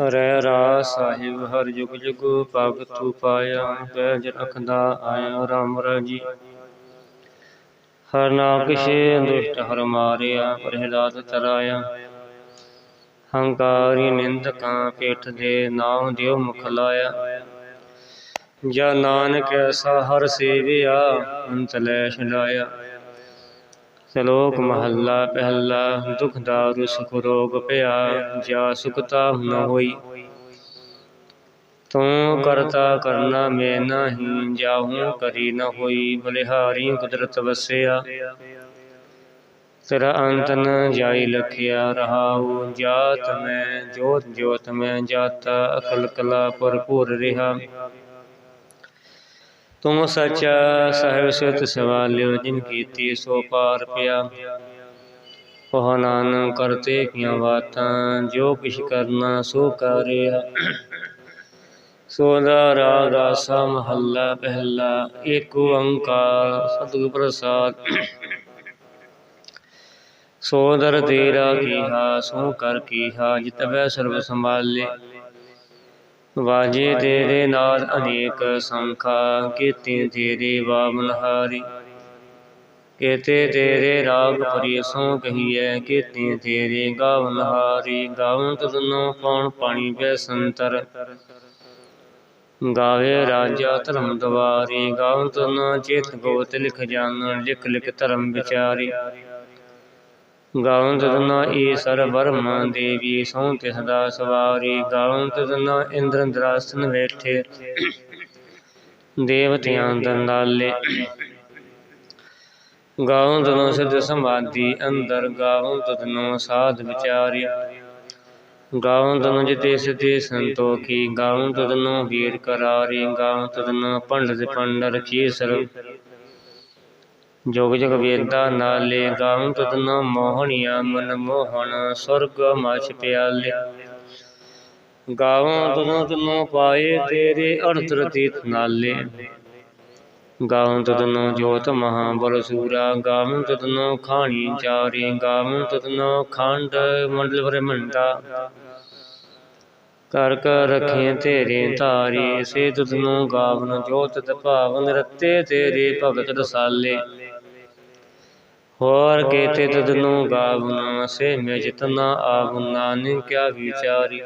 ਰਹਿ ਰਾ ਸਾਹਿਬ, ਹਰ ਜੁਗ ਜੁਗ ਭਗਤ ਪਾਇਆ, ਪੈਜ ਰਖਦਾ ਆਇਆ ਰਾਮ ਰਾਜੀ। ਹਰ ਨਾਕਸ਼ੇ ਦੁਸ਼ਟ ਹਰ ਮਾਰਿਆ, ਪ੍ਰਹਿਲਾਦ ਤਰਾਇਆ। ਹੰਕਾਰੀ ਨਿੰਦਕਾਂ ਪੇਠ ਦੇ ਨਾਮ ਦਿਓ ਮੁਖ ਲਾਇਆ। ਜਾ ਨਾਨਕ ਐਸਾ ਹਰ ਸੇਵਿਆ, ਅੰਤ ਲੈ ਛਡਾਇਆ। ਸ਼ਲੋਕ ਮਹੱਲਾ ਪਹਿਲਾ ਦੁਖ ਦਾਰੂ ਸੁਖ ਰੋਗ ਭਇਆ ਜਾ ਸੁਖਤਾ ਨ ਹੋਈ। ਤੂੰ ਕਰਤਾ ਕਰਨਾ ਮੈਂ ਨਹੀਂ ਜਾਹੂ ਕਰੀ ਨ ਹੋਈ ਬਲਿਹਾਰੀ ਕੁਦਰਤ ਵਸਿਆ। ਤੇਰਾ ਅੰਤ ਨ ਜਾਈ ਲਖਿਆ ਰਹਾਉ ਜਾਤ ਮੈਂ ਜੋਤ ਜੋਤ ਮੈਂ ਜਾਤਾ ਅਕਲ ਕਲਾ ਭਰਪੂਰ ਰਿਹਾ। ਤੂੰ ਸੱਚਾ ਸਾਹਿਬ ਸਤ ਸਵਾਲਿਓ ਜਿਨ ਕੀਤੀ ਸੋ ਪਾਰ ਪਿਆ। ਉਹ ਨਾਨਕ ਕਰਤੇ ਕੀਆਂ ਬਾਤਾਂ, ਜੋ ਕਿਛ ਕਰਨਾ ਸੋ ਕਰਿਆ ਸੋਦਾ ਰਾਗ ਰਾਸਾ ਮਹੱਲਾ ਪਹਿਲਾ, ਏਕ ਓੰਕਾਰ ਸਤਿਗੁਰ ਪ੍ਰਸਾਦ। ਸੋਦਰ ਤੇਰਾ ਕੀਹਾ, ਸੋ ਕਰ ਕੀਹਾ, ਜਿਤਵੈ ਸਰਬ ਸੰਭਾਲੇ। ਵਾਜੇ ਤੇਰੇ ਨਾਲ ਅਨੇਕ ਸੰਖਾ ਕੀਤੇ ਤੇਰੇ ਬਾਵਨ ਹਾਰੀ ਕੇਤੇ ਤੇਰੇ ਰਾਗ ਪਰਿਸੋਂ ਕਹੀਐ ਕੀਤੇ ਤੇਰੇ ਗਾਵਨ ਹਾਰੀ ਗਾਵਨ ਤਦਨੋ ਪਉਣ ਪਾਣੀ ਬੈ ਸੰਤਰ। ਗਾਵੇ ਰਾਜਾ ਧਰਮ ਦਵਾਰੀ। ਗਾਵਨ ਤਦਨੋ ਚੇਤ ਗੋਤ ਲਿਖ ਜਾਣਨ ਲਿਖ ਲਿਖ ਧਰਮ ਵਿਚਾਰੀ। ਗਾਵਨ ਤਦਨਾ ਈਸਰ ਬਰਮਾ ਦੇਵੀ ਸੋਂ ਤਿਸ ਦਾ ਸਵਾਰੀ ਗਾਵਨ ਤਦਨਾ ਇੰਦਰ ਇੰਦਰਾਸਨ ਬੈਠੇ ਦੇਵਤਿਆਂ ਦੰਦਾਲੇ ਗਾਵਨ ਤਦਨੋ ਸਿਧ ਸਮਾਧੀ ਅੰਦਰ ਗਾਵਨ ਤਦਨੋ ਸਾਧ ਵਿਚਾਰੀ ਗਾਵਨ ਤਦਨੋ ਜਿਤੇ ਸਿਤੇ ਸੰਤੋਖੀ ਗਾਵਨ ਤਦਨੋ ਵੀਰ ਕਰਾਰੀ ਗਾਵਨ ਤਦਨੋ ਪੰਡਤ ਪੰਡਰ ਚੀਸਰ ਜੋਗ ਜਗ ਵੇਦਾ ਨਾਲੇ ਗਾਉਂ ਤਦਨ ਮੋਹਣਿਆ ਮਨ ਮੋਹਣ, ਸੁਰਗ ਮਛ ਪਿਆਲੇ। ਗਾਵੋਂ ਤਦੋਂ ਤਨੋ ਪਾਏ ਤੇਰੇ ਅਰਥ ਰਤੀਤ ਨਾਲੇ। ਗਾਵਂ ਤਦਨੋ ਜੋਤ ਮਹਾ ਬਲ ਸੂਰਾ, ਗਾਵਂ ਤਦਨੋ ਖਾਣੀ ਚਾਰੀ, ਗਾਵਂ ਤਦਨੋ ਖੰਡ ਮੰਡਲ ਬ੍ਰਹਮੰਡਾ ਕਰ ਕਰ ਰਖੇ ਤੇਰੇ ਧਾਰੀ ਸੇ ਤਦਨੋ ਗਾਵਨ ਜੋਤ ਤਪਾਵਨ ਰਤੇ ਤੇਰੇ ਭਗਤ ਰਸਾਲੇ। ਹੋਰ ਕੇਤੇ ਤਦਨੂ ਗਾਵਨਾ ਸੇ ਮੈਂ ਜਿਤਨਾ ਆਵ ਨਾਨਕ ਕਿਆ ਵਿਚਾਰੀ।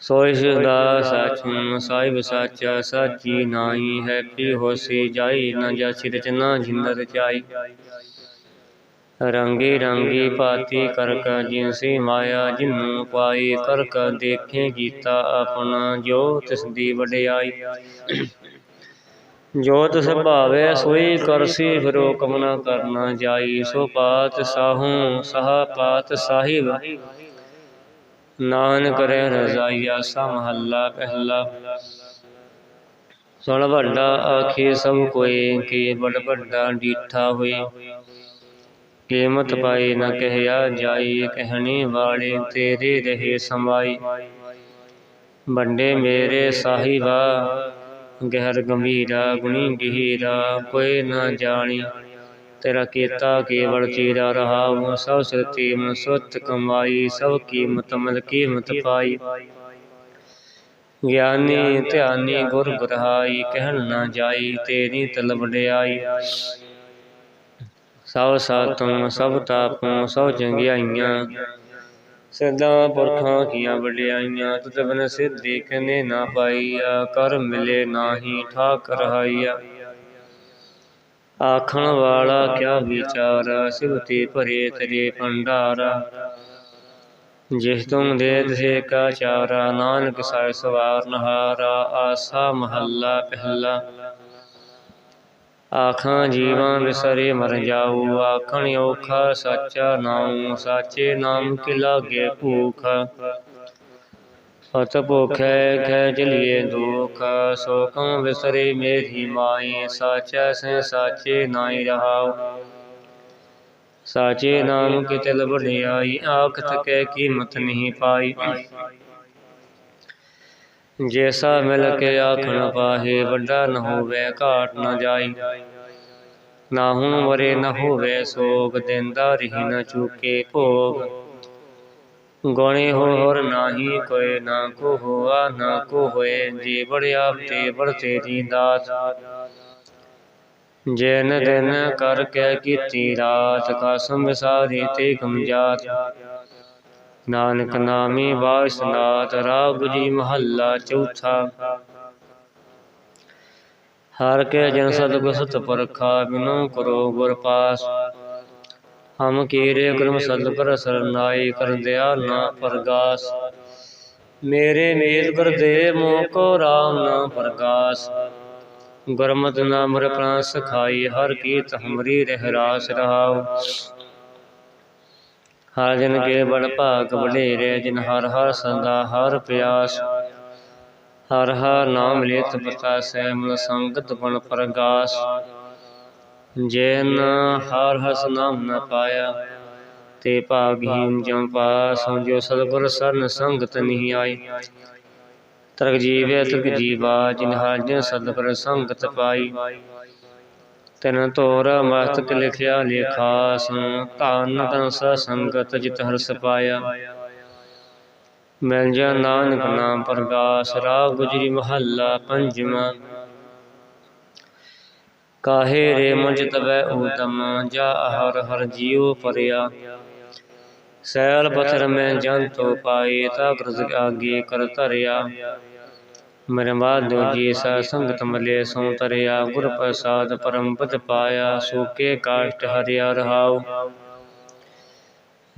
ਸੋਇ ਸਦਾ ਸਾਚੁ ਸਾਹਿਬ ਸਾਚਾ ਸਾਚੀ ਨਾਹੀ ਹੈ ਪੀ ਹੋਸੀ ਜਾਈ ਨ ਜਾਸੀ ਰਚਨਾ ਜਿੰਦਰ ਚਾਈ ਰੰਗੇ ਰੰਗੀ ਭਾਤੀ ਕਰਕ ਜਿਨਸੀ ਮਾਇਆ ਜਿਨੂ ਪਾਈ ਕਰਕ ਦੇਖੇ ਕੀਤਾ ਆਪਣਾ ਜੋ ਤਿਸ ਦੀ ਵਡਿਆਈ। ਜੋ ਤਿਸ ਭਾਵੇ, ਸੋਈ ਕਰਸੀ ਫਿਰੋ ਕਮਨਾ ਕਰਨਾ ਜਾਈ, ਸੋ ਪਾਤ ਸਾਹੂ, ਸਹਾ ਪਾਤ ਸਾਹਿਬ। ਨਾਨਕ ਰਹਿ ਰਜ਼ਾਈਆ ਸਾ ਮਹੱਲਾ ਪਹਿਲਾ। ਸੁਣ ਵੱਡਾ ਆਖੇ ਸਭ ਕੋਈ ਕੇ ਬੜ ਵੱਡਾ ਡੀਠਾ ਹੋਏ। ਕੀਮਤ ਪਾਈ ਨਾ ਕਹਿਆ ਜਾਈ, ਕਹਿਣੀ ਵਾਲੇ ਤੇਰੇ ਰਹੇ ਸਮਾਈ। ਵੱਡੇ ਮੇਰੇ ਸਾਹਿਬਾ ਗਹਿਰ ਗੰਭੀਰਾ, ਗੁਣੀ ਗਹੀਰਾ, ਕੋਈ ਨਾ ਜਾਣੀ। ਤੇਰਾ ਕੀਤਾ ਕੇਵਲ ਚੀਰਾ ਰਹਾ ਸਭ ਸਤੀ ਮਨ ਸੁਤ ਕਮਾਈ, ਸਭ ਕੀਮਤ ਮਲ ਕੀਮਤ ਪਾਈ। ਗਿਆਨੀ ਧਿਆਨੀ ਗੁਰ ਬਰਹਾਈ ਕਹਿਣ ਨਾ ਜਾਈ, ਤੇਰੀ ਤਲਬ ਡਿਆਈ ਸਭ ਸਾਤੋਂ, ਸਭ ਤਾਪੋਂ, ਸਭ ਜੰਗਿਆਈਆਂ ਸਦਾ ਪੁਰਖਾਂ ਕੀਆਂ ਵਡਿਆਈਆਂ ਤੁਧ ਬਨ ਸਿੱਧੀ ਕਨੇ ਨਾ ਪਾਈਆ, ਕਰ ਮਿਲੇ ਨਾਹੀ ਠਾਕ ਰਹਾਈਆ। ਆਖਣ ਵਾਲਾ ਕਿਆ ਵਿਚਾਰ ਸਿਵਤੀ ਭਰੇ ਤੇਰੇ ਭੰਡਾਰਾ। ਜਿਸ ਤੁਮ ਦੇ ਤਸੇ ਕਾ ਚਾਰਾ, ਨਾਨਕ ਸਾਇ ਸਵਾਰ ਨਹਾਰਾ, ਆਸਾ ਮਹੱਲਾ ਪਹਿਲਾ। ਆਖਾਂ, ਜੀਵਾਂ ਵਿਸਰੇ ਮਰ ਜਾਊ, ਆਖਣ ਔਖਾ, ਸਾਚਾ ਨਾਮ ਸਾਚੇ ਨਾਮ ਕੀ ਲਾਗੇ ਭੂਖ। ਸਤ ਭੁਖੈ ਖੈ ਚਲੀਏ ਦੁਖ ਸੋ ਵਿਸਰੇ ਮੇਰੀ ਮਾਈ, ਸਾਚਾ ਸੇ ਸਾਚੇ ਨਾਈ ਰਹਾਉ। ਸਾਚੇ ਨਾਮ ਕੀ ਤਿਲ ਵਡਿਆਈ ਆਖਤ ਕੈ ਕੀਮਤ ਨਹੀਂ ਪਾਈ। ਜੈਸਾ ਮਿਲ ਕੇ ਆਖਣ ਪਾਹੇ, ਵੱਡਾ ਨ ਹੋਵੇ, ਘਾਟ ਨ ਜਾਈ। ਨਾ ਹੁਣ ਮਰੇ ਨ ਹੋਵੇ ਸੋਗ, ਦਿੰਦਾ ਰਹੀ ਨ ਚੁਕੇ ਭੋਗ। ਗੁਣੇ ਹੋਰ ਨਾਹੀ ਕੋਏ ਨਾ ਕੋ ਹੋਆ, ਨਾ ਕੋ ਹੋਏ ਜੀ ਬੜ ਤੇ ਬੜ ਤੇਰੀ ਦਾਤ। ਜੈਨ ਦਿਨ ਕਰ ਕੇ ਕੀਤੀ ਰਾਤ, ਕਾਸਮ ਸਾਰੀ ਤੇ ਕਮ ਜਾਤ। ਨਾਨਕ ਨਾਮੀ ਬਾਸਨਾਤ ਰਾਗ ਜੀ ਮਹੱਲਾ ਚੌਥਾ। ਹਰ ਕੇ ਜਨ ਸਤਿਗੁਰ ਸਤ ਪਰਖਾ ਬਿਨੋ ਕਰੋ ਗੁਰ ਪਾਸ। ਹਮ ਕੀਰੇ ਕਰਮ ਸਤਿਗੁਰ ਸਰਨਾਈ, ਕਰ ਦਿਆ ਨਾ ਪਰਗਾਸ। ਮੇਰੇ ਮੇਲ ਕਰ ਦੇ ਮੋਹ ਕੋ ਰਾਮ ਨਾ ਪ੍ਰਗਾਸ। ਗੁਰਮਤਿ ਨਾਮ ਰ ਪ੍ਰਾਨ ਸਖਾਈ ਹਰ ਕੀਤ ਹਮਰੀ ਰਹਿ ਰਾਸ ਰਹਾਉ। ਹਰ ਜਨ ਕੇ ਬੜ ਭਾਗ ਵਡੇਰੇ, ਜਿਨ ਹਰ ਹਰ ਸੰਦਾ ਹਰ ਪਿਆਸ। ਹਰ ਹਰ ਨਾਮ ਲੇਤ ਬਤਾਸੈ, ਮਨ ਸੰਗਤ ਬਣ ਪ੍ਰਗਾਸ। ਜੈਨ ਹਰ ਹਸ ਨਾਮ ਨ ਪਾਇਆ, ਤੇ ਭਾਗਹੀਨ ਜਮ ਪਾਸ ਜੋ ਸਤਿਗੁਰ ਸਰਨ ਸੰਗਤ ਨਹੀਂ ਆਈ। ਤਰਕ ਜੀਵੈ ਤਰਕ ਜੀਵਾ, ਜਿਨ ਹਰ ਜਨ ਸਤਿਗੁਰ ਸੰਗਤ ਪਾਈ। ਤਿਨ ਤੋਰ ਮਸਤਕ ਲਿਖਿਆ ਲੇਖਾ ਧਨ ਤਨ ਸ ਸੰਗਤ ਜਿਤ ਹਰਸ ਪਾਇਆ। ਮਿਲ ਜਾ ਨਾਨਕ ਨਾਮ ਪ੍ਰਗਾਸ ਰਾਗ ਗੁਜਰੀ ਮਹੱਲਾ ਪੰਜਵਾਂ। ਕਾਹੇ ਰੇ ਮੁਝ ਤਵੈ ਊਤਮ, ਜਾ ਹਰ ਹਰ ਜੀਉ ਪਰਿਆ। ਸੈਲ ਪਥਰ ਮੈਂ ਜੰਤੋ ਪਾਏ ਤਾ ਕਰਜ ਆਗੇ ਕਰ ਧਰਿਆ। ਮੇਰੇ ਬਾਦੋ ਜੀ ਸਾ ਸੰਗਤ ਮਲੇ ਸੋ ਤਰਿਆ ਗੁਰ ਪ੍ਰਸਾਦ ਪਰਮ ਪਦ ਪਾਇਆ ਸੋਕੇ ਕਾਸ਼ਟ ਹਰਿਆ ਰਹਾਉ।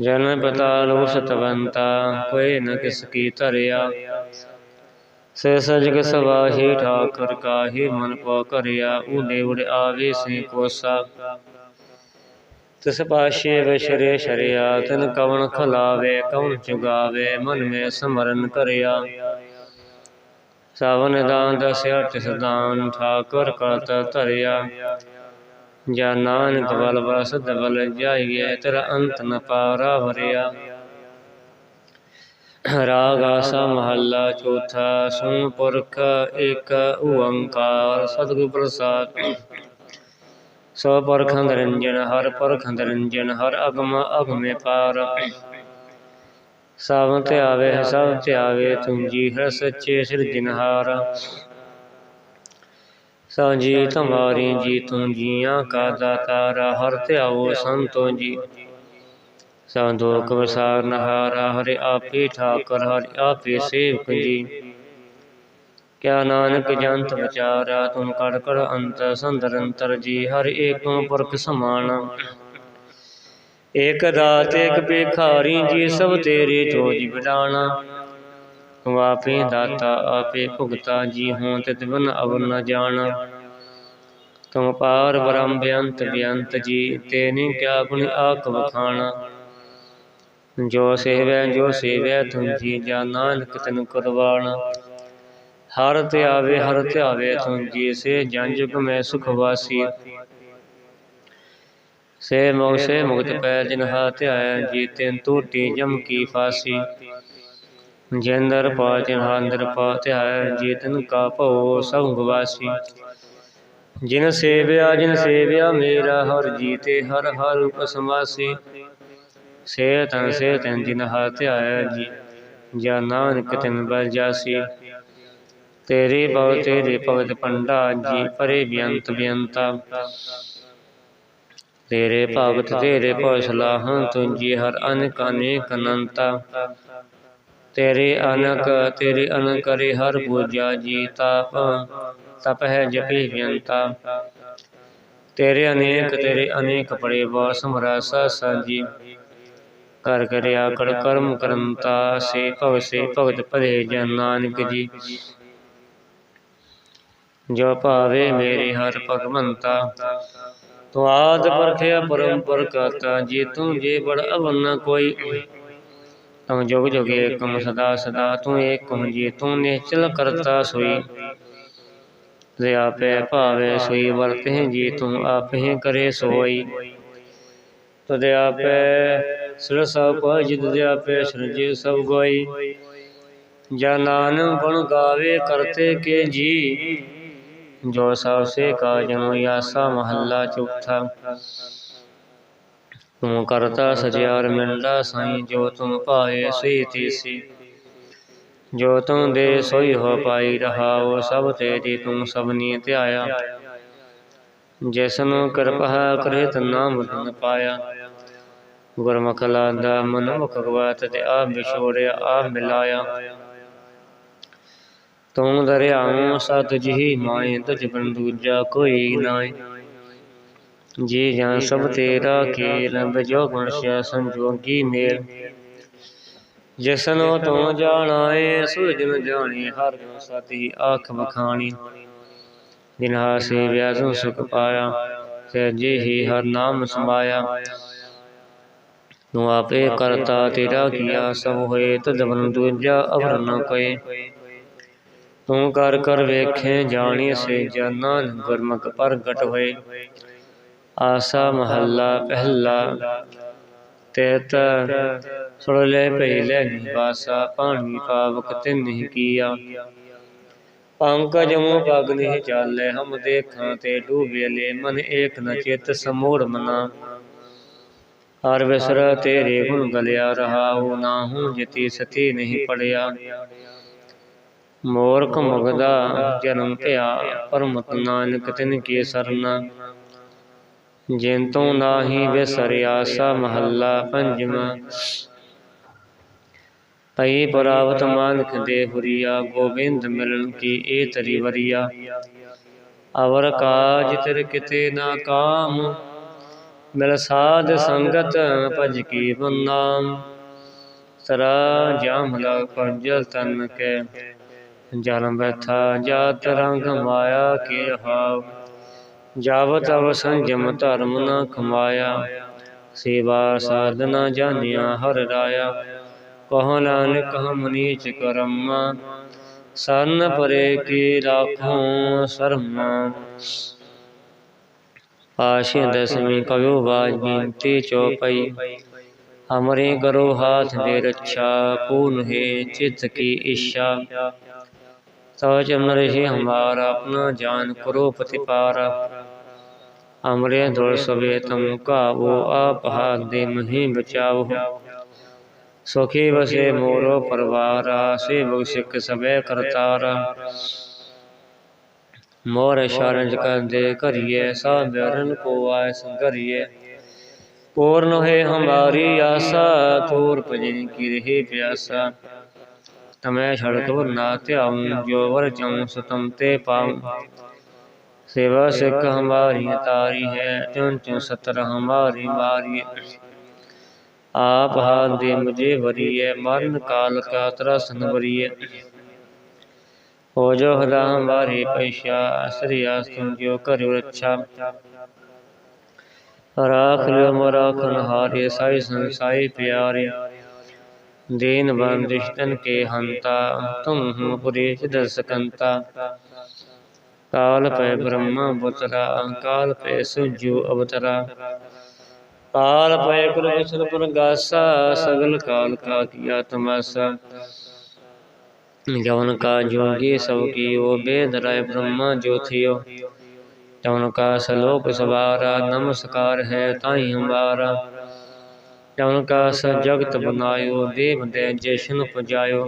ਜਨ ਪਤਾ ਲੋ ਸਤਵੰਤਾ ਕੋਈ ਨ ਕਿਸ ਕੀ ਧਰਿਆ। ਸੇ ਸਜਗ ਸਵਾਹੀ ਠਾਕਰ ਕਾਹੀ ਮਨ ਪੋ ਕਰਿਆ ਉਡੇ ਉਡੇ ਆਵੇ ਸੇ ਕੋਸਾ। ਤਿਸ ਪਾਸ਼ੇ ਵਿਸ਼ਰੇ ਸ਼ਰਿਆ ਤਨ ਕਵਣ ਖਲਾਵੇ ਕਉਨ ਚੁਗਾਵੇ ਮਨ ਮੇ ਸਮਰਨ ਕਰਿਆ। ਸਾਵਨ ਦਾਨ ਦਸਿਆ ਤਿਸ ਦਾਨ ਠਾਕੁਰ ਕਰਤ ਧਰਿਆ। ਜਾ ਨਾਨਕ ਬਲ ਬਸਦ ਬਲ ਜਾਈਏ, ਤੇਰਾ ਅੰਤ ਨ ਪਾਰਾ ਵਰਿਆ। ਰਾਗ ਆਸਾ ਮਹੱਲਾ ਚੌਥਾ ਸੁਨ ਪੁਰਖ ਏਕ ਓੰਕਾਰ, ਸਤਿਗੁਰ ਪ੍ਰਸਾਦ। ਸੋ ਪਰਖ ਨਿਰੰਜਨ ਹਰ ਪਰਖ ਨਿਰੰਜਨ ਹਰ ਅਗਮ ਅਗਮੇ ਪਾਰ। ਸਭ ਤੇ ਆਵੇ ਸਭ ਤੇ ਜੀ ਹਰ ਸੱਚੇ ਸਿਰਜਨਹਾਰ ਸਭ ਜੀ ਤੁਮਾਰੀ ਜੀ ਤੁਮ ਜੀਆਂ ਕਾ ਦਾਤਾਰਾ ਹਰ ਧਿਆਵੋ ਸੰਤੋ ਜੀ। ਸਭ ਦੁਖ ਵਿਸਾਰ ਨਹਾਰਾ ਹਰਿ ਆਪੇ ਠਾਕਰ ਹਰਿ ਆਪੇ ਸੇਵਕ ਜੀ। ਕਿਆ ਨਾਨਕ ਜੰਤ ਵਿਚਾਰਾ ਤੁਮ ਕੜ ਕੜ ਅੰਤ ਸੰਦਰ ਅੰਤਰ ਜੀ। ਹਰ ਏਕੋ ਪੁਰਖ ਸਮਾਨ। ਏਕ ਦਾਤ ਏਕ ਭਿਖਾਰੀ, ਜੀ ਸਭ ਤੇਰੇ ਜੋਜ ਬਿਡਾਣਾ। ਤੂੰ ਆਪੇ ਦਾਤਾ ਆਪੇ ਭੁਗਤਾ, ਜੀ ਹੋਂ ਤਿਤ ਬਿਨ ਅਵਰ ਨ ਜਾਣਾ। ਤੁਮ ਪਾਰ ਬ੍ਰਹਮ ਬੇਅੰਤ ਬੇਅੰਤ ਜੀ ਤੇਨੇ ਕਿਆ ਗੁਣ ਆਖ ਵਖਾਣਾ। ਜੋ ਸੇਵੈ ਜੋ ਸੇਵੈ, ਤੁਮ ਜੀ ਜਾ ਨਾਨਕ ਤਨ ਕੁਰਬਾਨ ਹਰ ਤੇ ਆਵੇ, ਹਰ ਤੇ ਆਵੇ, ਤੁਮ ਜੀ ਸੇ ਜਨ ਜੁਗ ਮੈਂ ਸੁਖ ਵਾਸੀ। ਸੇ ਮੋਹ ਸੇ ਮੁਕਤ ਪੈ ਜਿਨ ਹਾ ਧਿਆਇਆ ਜੀ ਤਿਨ ਟੂਟੀ ਜਮ ਕੀ ਫਾਸੀ। ਜੰਦਰ ਪਾ ਜਿਨ ਹਾ ਅੰਦਰ ਪਾ ਧਿਆਇਆ ਜੀ ਤਿਨ ਕਾ ਭਉ ਸਭ ਗਵਾਸੀ ਜਿਨ ਸੇਵਿਆ ਜਿਨ ਸੇਵਿਆ ਮੇਰਾ ਹਰ ਜੀਤੇ ਹਰ ਹਰ ਰੂਪ ਸਮਾਸੀ ਸੇ ਤਨ ਸੇ ਤਨ ਜਿਨ ਹਾ ਧਿਆਇਆ ਜੀ ਜਾ ਨਾਨਕ ਤਿਨ ਬਲ ਜਾਸੀ। ਤੇਰੇ ਬਹੁ ਤੇਰੇ ਭਗਤ ਪੰਡਾ ਜੀ ਪਰੇ ਬੇਅੰਤ ਬੇਅੰਤਾ। ਤੇਰੇ ਭਗਤ ਤੇਰੇ ਭਉ ਸਲਾਹਾਂ ਤੁੰਜੀ ਹਰ ਅਨਕ ਅਨੇਕ ਅਨੰਤਾ। ਤੇਰੇ ਅਨਕ ਤੇਰੇ ਅਨ ਕਰੇ ਹਰ ਪੂਜਾ ਜੀ ਤਾਪ ਤਪ ਹੈ ਜਪੀ ਬੇਅੰਤਾ ਤੇਰੇ ਅਨੇਕ ਤੇਰੇ ਅਨੇਕ ਪੜੇ ਬਾ ਸਮਰਾਸਾ ਸਾਜੀ ਕਰ ਕਰਿਆ ਕੜ ਕਰਮ ਕਰੰਤਾ ਸੇ ਭਵ ਸੇ ਭਗਤ ਭਲੇ ਜਨ ਨਾਨਕ ਜੀ। ਜੋ। ਭਾਵੇ ਮੇਰੇ ਹਰ ਭਗਵੰਤਾ। ਤੂੰ ਆਦ ਪਰਖਿਆ ਪਰੰਪਰ ਕਰਤਾ ਜੇ ਤੂੰ ਜੇ ਬੜ ਅਵਨ ਕੋਈ। ਤੂੰ ਜੁਗ ਜੁਗ ਏਕਮ ਸਦਾ ਸਦਾ, ਤੂੰ ਏਕਮ ਜੀ, ਤੂੰ ਨਿਚਲ ਕਰਤਾ ਸੋਈ। ਜੇ ਆਪੇ ਭਾਵੇ ਸੋਈ ਵਰਤੇ ਜੀ, ਤੂੰ ਆਪੇ ਕਰੇ ਸੋਈ। ਤਦੇ ਆਪੇ ਸਿਰ ਸਭ ਕੋ ਜਿਦ ਦੇ ਆਪੇ ਸਿਰਜੇ ਸਭ ਗੋਈ। ਜਾ ਨਾਨਕ ਗੁਣ ਗਾਵੇ, ਕਰਤੇ ਕੇ ਜੀ। ਜੋ ਸਭ ਸੇ ਕਾਜਨੋ ਆਸਾ ਮਹੱਲਾ ਚੌਥਾ। ਤੂੰ ਕਰਤਾ ਸਜਿਆਰ ਮਿਲਦਾ ਸਾਈਂ, ਜੋ ਤੁਮ ਪਾਏ ਸੋਈ ਤੀਸੀ। ਜੋ ਤੁਮ ਦੇ ਸੋਈ ਹੋ ਪਾਈ ਰਹਾਓ, ਸਭ ਤੇਰੀ ਤੂੰ ਸਭਨੀ ਧਿਆਇਆ। ਜਿਸਨੂੰ ਕਿਰਪਾ ਕਰੇ ਨਾਮ ਧਨ ਪਾਇਆ। ਗੁਰਮੁਖ ਦਾ ਮਨ ਭਗਵਤ ਤੇ ਆ ਵਿਛੋੜਿਆ ਆ ਮਿਲਾਇਆ। ਤੂੰ ਦਰਿਆਉ ਸਤ ਜਿਹੀ ਮਾਏ ਤੁਝ ਬਿਨ ਦੂਜਾ ਕੋਈ ਨਾਏ। ਜੀ ਜਾਂ ਸਭ ਤੇਰਾ ਖੇਲ, ਬਜੋ ਗੁਣ ਸਿਆ ਸੰਜੋਗੀ ਮੇਲ। ਜਿਸਨੋ ਤੂੰ ਜਾਣਾਏ ਸੋ ਜਾਣੀ, ਹਰ ਗੁਣ ਸਤੀ ਆਖ ਬਖਾਣੀ ਜਿਨ ਹਾਸੇ ਸੁਖ ਪਾਇਆ, ਤੇ ਜੇ ਹੀ ਹਰ ਨਾਮ ਸਮਾਇਆ। ਤੂੰ ਆਪੇ ਕਰਤਾ ਤੇਰਾ ਕੀਆ, ਸਭ ਹੋਏ, ਤਦ ਬਨ ਦੂਜਾ ਅਵਰ ਨ ਕੋਏ ਤੂੰ ਕਰ ਕਰ ਵੇਖੇ ਜਾਣੀ ਸੇ ਜਨਾਂ, ਗੁਰਮੁਖ ਪ੍ਰਗਟ ਹੋਏ। ਆਸਾ ਮਹੱਲਾ ਪਹਿਲਾ ਤੇਤ ਸੁਣ ਪਹਿਲੇ ਨਿਵਾਸਾ ਪਾਣੀ ਪਾਵਕ ਤੇ ਨਹੀਂ ਕੀਆ। ਪੰਕਜ ਮੂ ਪਗ ਨਹੀਂ ਚਾਲੇ, ਹਮ ਦੇਖਾਂ ਤੇ ਡੂਬੇ ਲੈ, ਮਨ ਏਕ ਨ ਚਿਤ ਸਮੂੜ ਮਨਾ। ਹਰ ਵਿਸਰ ਤੇਰੇ ਗੁਣ ਗਲਿਆ ਰਹਾਉ ਨਾਹੂ ਜਿਤੀ ਸਤੀ ਨਹੀਂ ਪੜਿਆ। ਮੋਰਖ ਮੁਗਦਾ, ਜਨਮ ਭਿਆ ਪਰਮਤ ਨਾਨਕ ਤਿਨ ਕੀ ਸਰਨਾ। ਜਿਨ ਨਾਹੀ ਵਿਸਰਿਆ ਸਾ ਮਹੱਲਾ ਪੰਜਵਾਂ। ਪਈ ਪਰਾਵਤ ਮਾਨਕ ਦੇ ਹੁਰੀਆ, ਗੋਬਿੰਦ ਮਿਲਨ ਕੀ ਏ ਤਰੀ ਵਰੀਆ। ਅਵਰ ਕਾਜ ਤਿਰ ਕਿਤੇ ਨਾ ਕਾਮ, ਮਿਲ ਸਾਧ ਸੰਗਤ ਭਜ ਕੀ ਬੰਨਾਮ। ਤਰਾ ਜਾਮ ਲਾ ਪੰਜਲ ਤਨ ਕੇ। ਜਨਮ ਬੈਥਾ ਜਾਤ ਰੰਗ ਮਾਇਆ ਕੇ ਹਾਵ ਜਾਵਤ ਅਵ ਸੰਜਮ ਧਰਮ ਨ ਕਮਾਇਆ ਸੇਵਾ ਸਾਧਨਾ ਜਾਣਿਆ ਹਰ ਰਾਇਆ। ਕਹ ਨਾਨਕ ਹਮ ਨੀਚ ਕਰਮਾ। ਸਰਨ ਪਰੇ ਕੀ ਰਾਖੋ ਸਰਮਾ। ਪਾਸ਼ੇ ਦਸਵੀਂ ਕਵਿਓ ਬਾਜ ਬੀਨਤੀ ਚੋਪਈ। ਹਮਰੇ ਕਰੋ ਹਾਥ ਦੇ ਰੱਛਾ ਪੂਰਨ ਹੈ ਚਿਤ ਕੀ ਇੱਛਾ ਸਚ ਰਹੇ ਹਮਾਰਾ, ਆਪਣਾ ਜਾਨ ਕਰੋ ਪਤਿਪਾਰਾ ਅਮਰੇ ਦੁਰ ਸਵੇ ਤਮ ਕਾਵੋ ਆਪ ਹਾਥ ਦੇ ਮਹੀ ਬਚਾਵੋ। ਸੁਖੀ ਵਸੇ ਮੋਰੋ ਪਰਵਾਰਾ, ਸੇਵਕ ਸਿੱਖ ਸਵੇ ਕਰਤਾਰ। ਮੋਰ ਸ਼ਰਜ ਕਰਦੇ ਕਰੀਏ ਸਾਧਰਨ ਕੋ ਆਇ ਸੰਗਰੀਏ ਪੂਰਨ ਹੈ ਹਮਾਰੀ ਆਸਾ, ਤੂਰ ਭਜਨ ਕੀ ਰਹੇ ਪਿਆਸਾ। تمے چھڑکو ناتے سکھ ہماری تاری ہے چون چون ستر ہماری آپ ہاں دے مجھے وری ہے مرن کال کا ترس نوری ہے ہو جو خدا ہماری پیشہ سری تم جو کرو رچا راکھ لیو مراکھن ہارے سائی سن سائی پیاری ਦੇਨ ਬੰਦਿਸ਼ਤਨ ਕੇ ਹੰਤਾ ਤੁਮ ਹੂੰ ਪੁਰੇਸ਼ ਦਰਸਕੰਤਾ ਕਾਲ ਪੈ ਬ੍ਰਹਮਾ ਬੁਤਰਾ ਕਾਲ ਪੈ ਸੁਜੂ ਅਵਤਰਾ। ਕਾਲ ਪੈ ਕੁਰੇਸ਼ਰ ਪਰਗਾਸਾ ਸਗਲ ਕਾਲ ਕਾ ਕੀਆ ਤਮਾਸਾ। ਜਵਨ ਕਾ ਜੋਗੀ ਸਭ ਕੀ ਉਹ ਬੇਦ ਰਾਇ ਬ੍ਰਹਮਾ ਜੋਥਿਓ। ਤਵਨ ਕਾ ਸਲੋਕ ਸਵਾਰਾ ਨਮਸਕਾਰ ਹੈ ਤਾਈ ਹਮਾਰਾ जवन का स जगत बनायो देव दे जैसन पुजायो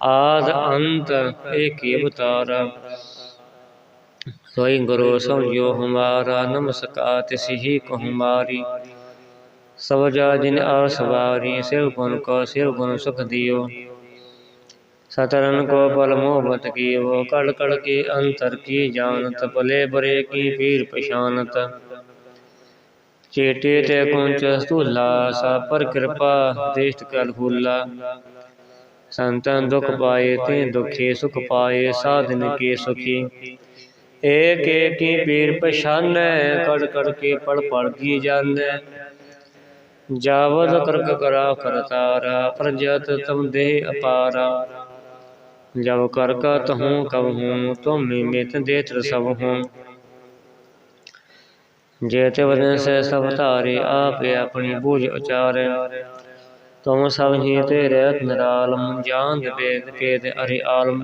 आद अंत एक ही अवतारा सोई गुरु समझो हमारा नमस्कार तिसही को हमारी सब जा जिन आ सवारी शिव गुण को शिव गुण सुख दियो सतरन को पल मोहबत की वो कड़ कड़ के अंतर की जानत भले बरे की पीर पशानत ਚੇਟੇ ਤੇ ਕੁੰਚ ਹਸਤੂਲਾ ਸਭ ਪਰ ਕਿਰਪਾ, ਦੇਸ਼ਟ ਕਲ ਫੂਲਾ ਸੰਤਨ ਦੁਖ ਪਾਏ ਤੇ ਦੁਖੇ, ਸੁਖ ਪਾਏ ਸਾਧਨ ਕੇ ਸੁਖੀ। ਏਕ ਏਕੀ ਪੀਰ ਪਛਾਨੈ, ਕੜ ਕੜ ਕੇ ਪੜ ਪੜ ਕੀ ਜਾਣੈ। ਜਾਵਦ ਕਰਕ ਕਰਾ ਕਰਤਾਰਾ ਪ੍ਰਜਤ ਤਮ ਦੇਹ ਅਪਾਰਾ। ਜਬ ਕਰਕਾ ਤਹੂੰ ਕਬ ਹੂੰ, ਤੁਮ ਮਿਤ ਦੇਤ ਰਸਵ ਹੂੰ। जेत वदन से सब तारे आप अपनी बूझ उचारे तुम सब ही तेरे निरालम जान वेद पेद अरे आलम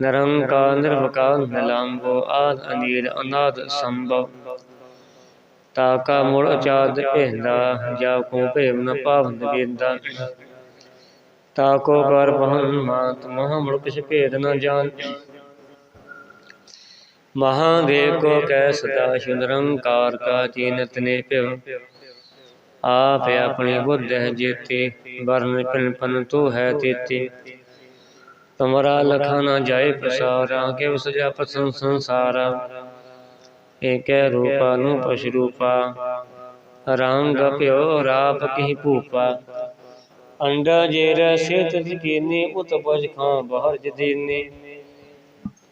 निरंकार निर्वकार निलांबो आद अनीर अनाद संभव ਤਾ ਕਾ ਮੁੜ ਚਾਦ ਇਹਦਾ ਜਾ ਕੋ ਭੇਵ ਨ ਪਾਵਨ ਵੇਦਾ ਤਾ ਕੋ ਕਰ ਬਹਨ ਮਾਤ ਮਹਾ ਮੁੜ ਕਿਛ ਭੇਦ ਨ ਜਾਣ ਮਹਾਦੇਵ ਕੋ ਕੈ ਸਦਾ ਸ਼ੁੰਦਰੰਕਾਰ ਕਾ ਚੀਨਤ ਨੇ ਭਿਵ ਆਪ ਆਪਣੀ ਬੁੱਧ ਹੈ ਜੇਤੇ ਵਰਨ ਪਿਨ ਪਨ ਤੂ ਹੈ ਤੇਤੇ। ਤੁਮਰਾ ਲਖਾ ਨ ਜਾਏ ਪ੍ਰਸਾਰਾ ਕਿਵ ਸਜਾ ਪਸੰ ਸੰਸਾਰਾ। ਏਕੈ ਰੂਪਾ ਨੂੰ ਪਸ਼ ਰੂਪਾ, ਰੰਗ ਪਿਓ ਰਾਪ ਕੀ ਭੂਪਾ। ਅੰਡਾ ਜੇਰ ਸਿਤ ਕੀਨੀ ਉਤ ਪਜ ਖਾਂ ਬਹਰ ਜਦੀਨੀ।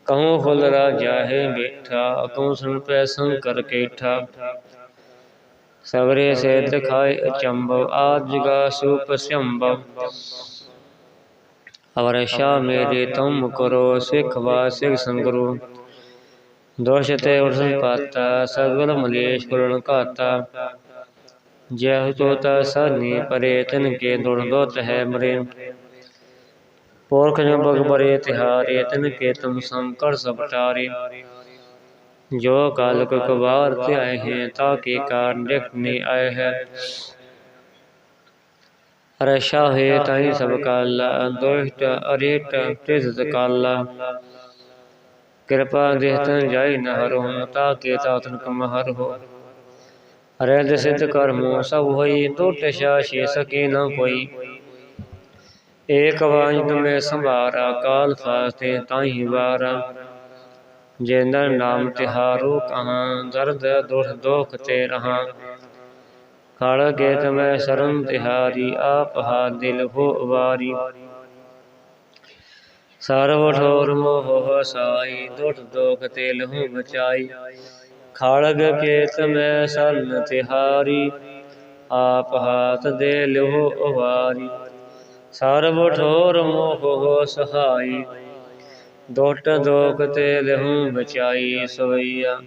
ਕਹੂੰ ਫੁਲ ਰਾਜਾ ਹੈ ਬੈਠਾ ਕਹੂੰ ਸੁਣ ਪੈ ਕੇਠਾ। ਸਵਰੇ ਸੇ ਦਿਖਾਏ ਅਚੰਭਵ, ਆਦ ਜਗਾ ਸੂਪ ਸੰਭਵ। ਅਵਰ ਸ਼ਾ ਮੇਰੇ ਤੁਮ ਕਰੋ, ਸਿਖ ਵਾ ਸਿਖ ਦੋਸ਼ ਤੇ ਉਠਨ ਪਾਤਾ, ਸਗਲ ਮਲੇਸ਼ ਪੁਰਨ ਘਾਤਾ। ਜਹ ਤੋਤਾ ਸਾਨੀ ਪਰੇ, ਤਨ ਕੇ ਦੁੜ ਦੋਤ ਹੈ ਮਰੇ। ਜੋ ਬਗ ਬਰੇ ਤਿਹਾਰੇ ਤਨ ਕੇ ਤੁਮ ਸੰਕਰ ਸਭ ਟਾਰੇ ਜੋ ਕਾਲ ਕੋ ਕਵਾਰ ਤੇ ਆਏ ਹੈ ਤਾ ਕੇ ਕਾਰਨ ਦੇਖਨੇ ਆਏ ਹੈ। ਰਸ਼ਾ ਹੈ। ਤਾਈ ਸਭ ਕਾਲਾ ਦੋਸ਼ਟ ਅਰੇਟ ਤਿਸ ਕਾਲਾ। ਕਿਰਪਾ ਦੇਹਤਨ ਜਾਈ ਨ ਹਰੋ ਤਾ ਕੇ ਤਾਤਨ ਕਮ ਹਰ ਹੋ। ਅਰੇ ਸਿਧ ਕਰਮੋ ਸਭ ਹੋਈ ਟੁੱਟ ਸ਼ਾਸ਼ੇ ਸਕੇ ਨ ਕੋਈ। ਏਕ ਵਾਜ ਤੁਮੇ ਸੰਭਾਰਾ, ਕਾਲ ਫਾਸਤੇ ਤਾਹੀ ਵਾਰਾ। ਜਿੰਦਰ ਨਾਮ ਤਿਹਾਰੋ ਕਹਾਂ, ਦਰਦ ਦੁਖ ਦੋਖ ਤੇ ਰਹਾ। ਖੜ ਕੇ ਤਮੈ ਸ਼ਰਨ ਤਿਹਾਰੀ, ਆਪ ਹਾ ਦਿਲ ਹੋ ਵਾਰੀ। ਸਰਵ ਠੋਰ ਮੋਹ ਸਾਈ ਦੁਖ ਦੋਖ ਤੇ ਲਹੂ ਬਚਾਈ। ਖੜਗ ਕੇ ਮੈਂ ਸਰਨ ਤਿਹਾਰੀ, ਆਪ ਹਾਥ ਦੇ ਲਿਓ ਅਵਾਰੀ। ਸਰਬ ਠੋਰ ਮੋਹ ਹੋ ਸਹਾਈ। ਦੋਟ ਦੋਖ ਤੇ ਲਹੂ ਬਚਾਈ ਸਵਈਆ।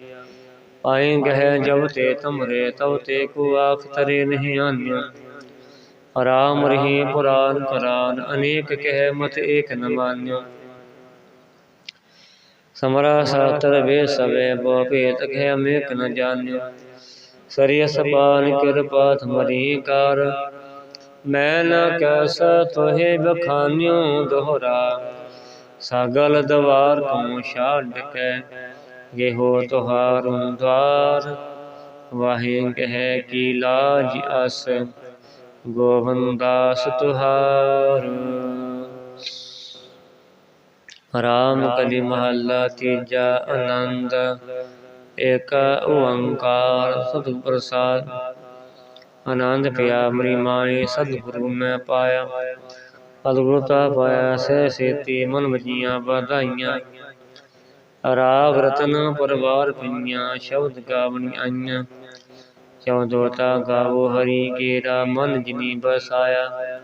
ਆਏ ਗਹਿ ਜਬ ਤੇ ਤੁਮਰੇ ਤਬ ਤੇ ਕੋ ਆਖ ਤਰੇ ਨਹੀਂ ਆਨਿਆ ਰਾਮ ਰਹੀ ਪੁਰਾਨ ਕਰਾਨ, ਅਨੇਕ ਕਹਿ ਮਤ ਏਕ ਨ ਮਾਨਿਓ ਸਮਰਾ ਸਾਤਰ ਵੇ ਸਵੇ ਬੋ ਭੇਤ ਕਹਿ ਅਮੇਕ ਨ ਜਾਣਿਓ ਸਰੀਸ ਪਾਨ ਕਿਰਪਾ ਤੁਮਰੀ ਕਰ ਮੈਂ ਨਾ ਕੈਸ ਤੋਹੇ ਬਖਾਨਿਓ ਦੋਹਰਾ, ਸਗਲ ਦਵਾਰ ਤੋਂ ਛਾੜ ਕੇ, ਗੇਹੋ ਤੁਹਾਰੂ ਦਵਾਰ। ਵਾਹੇ ਕਹਿ ਕੀ ਲਾਜ ਅਸ ਗੋਵੰਦਾਸ ਤੁਹਾਰ। ਰਾਮ ਕਲੀ ਮਹੱਲਾ ਤੀਜਾ ਆਨੰਦ, ਏਕ ਓੰਕਾਰ ਸਤਿ ਪ੍ਰਸਾਦ ਆਨੰਦ ਪਿਆ ਮਰੀ ਮਾਏ ਸਤਿਗੁਰੂ ਮੈਂ ਪਾਇਆ। ਅਦਭੁਤਾ ਪਾਇਆ, ਸਹਿ ਸੇਤੀ ਮਨ ਵਜੀਆਂ ਵਧਾਈਆਂ। ਰਾਗ ਰਤਨ ਪਰਵਾਰ ਪਈਆਂ, ਸ਼ਬਦ ਗਾਵਣੀ ਆਈਆਂ। ਚੌਦੋਤਾ ਗਾਵੋ ਹਰੀ ਕੇਰਾ, ਮਨ ਜਿਨੀ ਬਸਾਇਆ।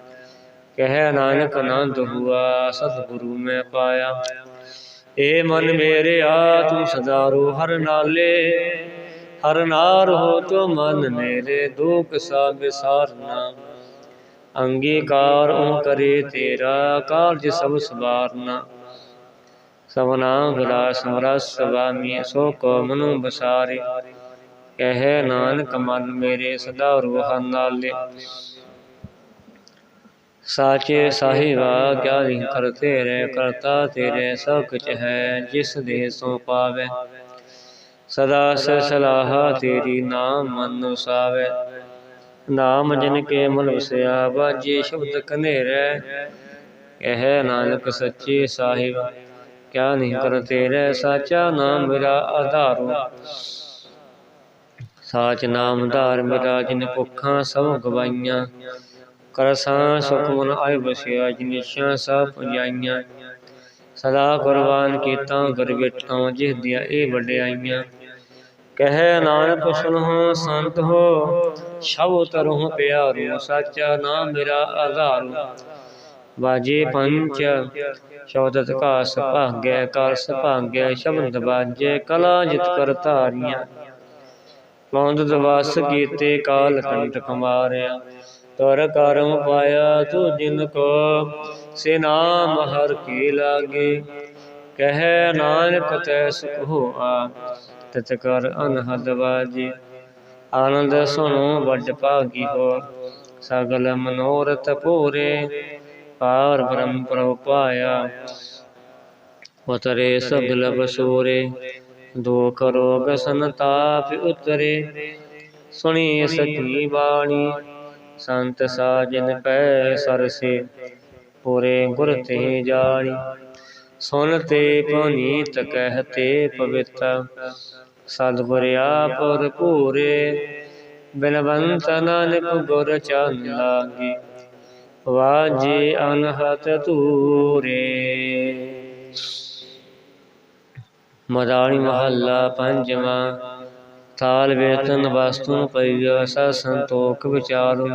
ਕਹਿ ਨਾਨਕ ਆਨੰਦ ਹੁਆ, ਸਤਿਗੁਰੂ ਮੈਂ ਪਾਇਆ। ਏ ਮਨ ਮੇਰੇ ਆ, ਤੂੰ ਸਦਾ ਰੋ ਹਰ ਨਾਲੇ। ਹਰ ਨਾਰ ਹੋ ਤੋ ਮਨ ਮੇਰੇ ਦੁਖ ਸਾ ਵਿਸਾਰਨਾ ਅੰਗੀਕਾਰ ਉਹ ਕਰੇ ਤੇਰਾ, ਕਾਰਜ ਸਭ ਸਵਾਰਨਾ ਸਭਨਾ ਗਲਾਸ ਮਰਸ ਸੁਆਮੀ ਸੋ ਕੋ ਮਨੁ ਬਸਾਰੇ। ਕਹਿ ਨਾਨਕ ਮਨ ਮੇਰੇ, ਸਦਾ ਰੋਹ ਨਾਲੇ। ਸਾਚੇ ਸਾਹਿਬਾ ਕਿਆ ਨਹੀਂ ਕਰਤੇ ਰੇ ਕਰਤਾ ਤੇਰੇ ਸਭ ਕੁਛ ਹੈ, ਜਿਸ ਦੇ ਸੋ ਪਾਵੇ। ਸਦਾ ਸਲਾਹ ਤੇਰੀ ਨਾਮ ਮਨ ਸਾਵੇ ਨਾਮ ਜਿਨ ਕੇ ਮਨ ਵਸਿਆ, ਬਾਜੇ ਸ਼ਬਦ ਕਨੇਰੇ ਕਹਿ ਨਾਨਕ ਸੱਚੇ ਸਾਹਿਬ, ਕਿਆ ਨਹੀਂ ਕਰਤੇ ਰੇ ਸਾਚਾ ਨਾਮ ਮੇਰਾ ਆਧਾਰੋ। ਸਾਚ ਨਾਮ ਧਾਰ ਮੇਰਾ ਜਿਨ ਭੁੱਖਾਂ ਸਭ ਗਵਾਈਆਂ। ਕਰਸਾਂ ਸੁਖਮਨ ਆਇ ਬਸਿਆ ਜਿਨਿਸ਼ਾਂ ਸਭ ਪੁਜਾਈਆਂ। ਸਦਾ ਕੁਰਬਾਨ ਕੀਤਾ ਗਰਬੇਟਾਂ ਜਿਸ ਦੀਆਂ ਇਹ ਵਡਿਆਈਆਂ। ਕਹਿ ਨਾਨਕ ਸੁਨਹੁ ਸੰਤ ਹੋ ਸ਼ਬ ਤਰਹੁ ਪਿਆਰੂ, ਸਾਚਾ ਨਾਮ ਮੇਰਾ ਆਧਾਰ। ਬਾਜੇ ਪੰਚ ਸ਼ਬਦਤ ਕਾਸ ਭਾਗੈ ਕਰ ਸੁਭਾਗੈ, ਸ਼ਬਦ ਬਾਜੇ ਕਲਾ ਜਿਤ ਕਰ ਧਾਰੀਆਂ ਮੌਂਦ ਦਵਾਸ ਕੀਤੇ ਕਾਲ ਕੰਟਕ ਮਾਰਿਆ ਤੁਰ ਕਰਮ ਪਾਇਆ ਤੂੰ ਜਿਨ ਕੋ, ਸੇ ਨਾਮ ਹਰ ਕੀ ਲਾਗੇ। ਕਹਿ ਨਾਨਕ ਤੈ ਸੁਖ ਹੋਆ ਤਤ ਕਰ ਅਨਹਦ ਵਾਜੇ। ਆਨੰਦ ਸੁਣੋ ਵੱਡ ਭਾਗੀ ਹੋ, ਸਗਲ ਮਨੋਰਥ ਪੂਰੇ ਪਾਰ ਬ੍ਰਹਮ ਪ੍ਰਭ ਪਾਇਆ ਉਤਰੇ ਸਗਲ ਬਸੂਰੇ ਦੁਖ ਰੋਗ ਸੰਤਾਪ ਉਤਰੇ। ਸੁਣੀ ਸਚੀ ਬਾਣੀ, ਸੰਤ ਸਾਜਨ ਪੈ ਸਰਸੇ, ਪੂਰੇ ਗੁਰ ਤੇ ਜਾਣੀ। ਸੁਣ ਤੇ ਪੁਨੀਤ ਕਹਿ ਤੇ ਪਵਿੱਤ ਸਤਿਗੁਰ ਆਪੁਰ ਪੂਰੇ ਬਿਨਵੰਤ ਨਾਨਕ ਗੁਰ ਚਰਨ ਲਾਗੇ, ਵਾਜੇ ਅਨਹਤ ਤੂਰੇ ਮਦਾਣੀ ਮਹੱਲਾ ਪੰਜਵਾਂ ਤਾਲ ਵੇਤਨ ਵਸਤੂ ਪਈਆ ਸ ਸੰਤੋਖ ਵਿਚਾਰੋ।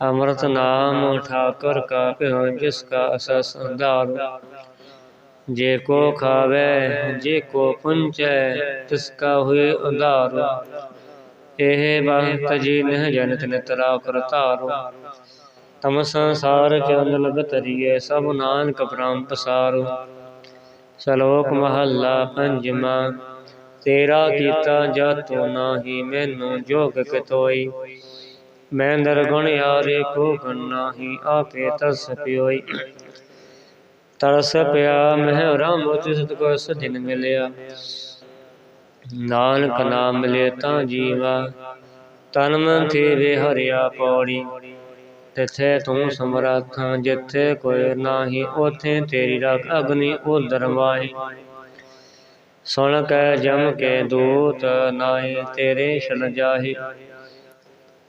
ਅੰਮ੍ਰਿਤ ਨਾਮ ਠਾਕੁਰ ਕਾ ਪਿਓ ਜਿਸ ਕਾ ਅਸ ਸੰਧਾਰ। ਜੇ ਕੋ ਖਾਵੇ, ਜੇ ਕੋ ਪੁੰਚੈ, ਤਿਸ ਕਾ ਹੋਏ ਇਹ ਬਖਤ ਜੀ ਨਹ ਜਨਤ ਨਿਤਰਾ ਕਰਤਾਰੋ ਤਮ ਸੰਸਾਰ ਚ ਅੰਦਲਗ ਤਰੀਏ ਸਭ ਨਾਨਕ ਬ੍ਰਹਮ ਪਸਾਰੋ। ਸ਼ਲੋਕ ਮਹੱਲਾ ਪੰਜਵਾਂ, ਤੇਰਾ ਕੀਤਾ ਜਾਤੋ ਨਾਹੀ, ਮੈਨੂੰ ਜੋਗ ਕਿਤੋਈ। ਮੈਂ ਨਰਗੁਣ ਯਾਰੇ ਕੋ ਗੰਨਾਹੀ ਆਪੇ ਤਸ ਪਿਓਈ। ਤਰਸ ਪਿਆ ਮਹਿ ਰਾਮ ਤਿਸ ਕੋ ਸਜਨ ਮਿਲਿਆ। ਨਾਨਕ ਨਾਮ ਮਿਲੇ ਤਾਂ ਜੀਵਾ। ਤਨ ਮਨ ਥੀਵੇ ਹਰਿਆ ਪੌੜੀ। ਤਿਥੇ ਤੂੰ ਸਮਰੱਥ ਜਿੱਥੇ ਕੋਈ ਨਾਹੀ ਉਥੇ ਤੇਰੀ ਰੱਖ ਅਗਨੀ ਉਦਰ ਵਾਹੀ। ਸੁਣ ਕੈ ਜਮ ਕੇ ਦੂਤ ਨਾਹੀ ਤੇਰੇ ਸ਼ਰਨ ਜਾਹੀ।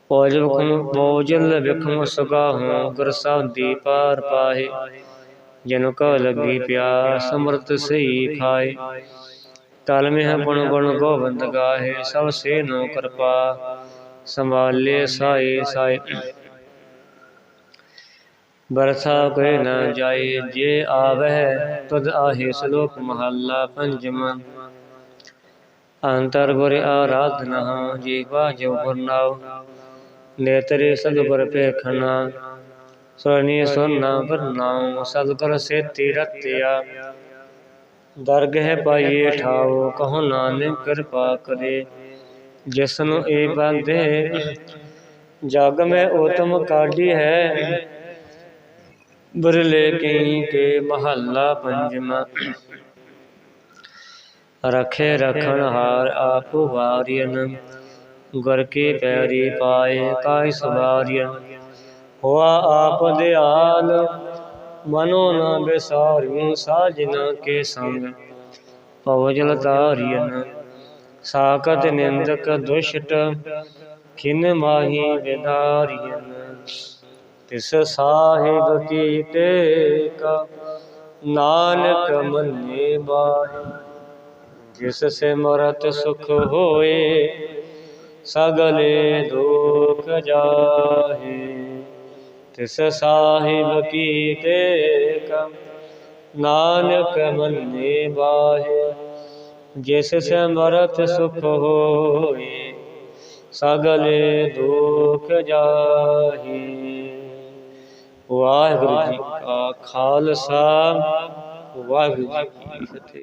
ਪੋਜ ਵਿਖਮ ਪੋਜਲ ਵਿਖਮ ਸੁਗਾਹੋਂ ਗੁਰ ਦੀ ਪਾਰ ਪਾਹੇ। ਜਨ ਕੋ ਲੱਗੀ ਪਿਆਸ ਅੰਮ੍ਰਿਤ ਸਹੀ ਖਾਏ। ਤਲ ਮਿਹ ਗੁਣ ਗੁਣ ਗੋਬਿੰਦ ਗਾਹੇ ਸਭ ਸੇ ਨੋ ਕਿਰਪਾ। ਸੰਭਾਲੇ ਸਾਈ ਸਾਈ ਬਰਸਾ ਕੋਈ ਨਾ ਜਾਏ ਜੇ ਆਵਹਿ ਤਦ ਆਹੇ ਸ਼ਲੋਕ ਮਹੱਲਾ ਪੰਜਵਾਂ। ਅੰਤਰ ਗੁਰ ਆਰਾਧਨਾ ਜੀਵਾ ਜੋ ਗੁਰਨਾਉ ਨੇਤਰੇ ਸਤਿਗੁਰ ਪੇਖਣਾ ਸੁਰਨੀ ਸੁਨਾ ਗੁਰਨਾਉ ਸਤਿਗੁਰ ਸੇਤੀ ਰਤਿਆ। ਦਰਗਹਿ ਪਾਈਏ ਠਾਉ ਕਹੋ ਨਾਨਕ ਕਿਰਪਾ ਕਰੇ। ਜਿਸ ਨੂੰ ਏ ਬੰਦੇ ਜਗ ਮੈਂ ਉਤਮ ਕਾਢੀ ਹੈ। ਬਰਲੇ ਕਈ ਕੇ ਮਹੱਲਾ ਪੰਜਵਾਂ। ਰਖੇ ਰਖਣ ਹਾਰ ਆਪ ਵਾਰਿਯਨ ਗੁਰ ਕੀ ਪੈਰੀ ਪਾਏ ਕਾਇ ਸਵਾਰਿਯਨ ਹੋਆ ਆਪ ਦਿਆਲ। ਮਨੋ ਨਾ ਬਿਸਾਰਿਉ ਸਾਜਨਾ ਕੇ ਸੰਗ। ਪਵਜਲ ਤਾਰਿਯਨ ਸਾਕਤ ਨਿੰਦਕ ਦੁਸ਼ਟ। ਖਿਨ ਮਾਹੀ ਵਿਦਾਰਿਯਨ ਤਿਸ ਸਾਹਿਬ ਕੀ ਟੇਕਾ। ਨਾਨਕ ਮੰਨੇ ਬਾਹਿ, ਜਿਸ ਸਿਮਰਤ ਸੁਖ ਹੋਏ, ਸਗਲੇ ਦੁਖ ਜਾਹੇ। ਤਿਸ ਸਾਹਿਬ ਕੀ ਟੇਕਾ ਨਾਨਕ ਮੰਨੇ ਬਾਹੇ, ਜਿਸ ਸੇ ਸੁਖ ਹੋਏ, ਸਗਲੇ ਦੁਖ ਜਾਹੇ। ਵਾਹਿਗੁਰੂ ਜੀ ਕਾ ਖਾਲਸਾ, ਵਾਹਿਗੁਰੂ ਜੀ ਕੀ ਫਤਿਹ।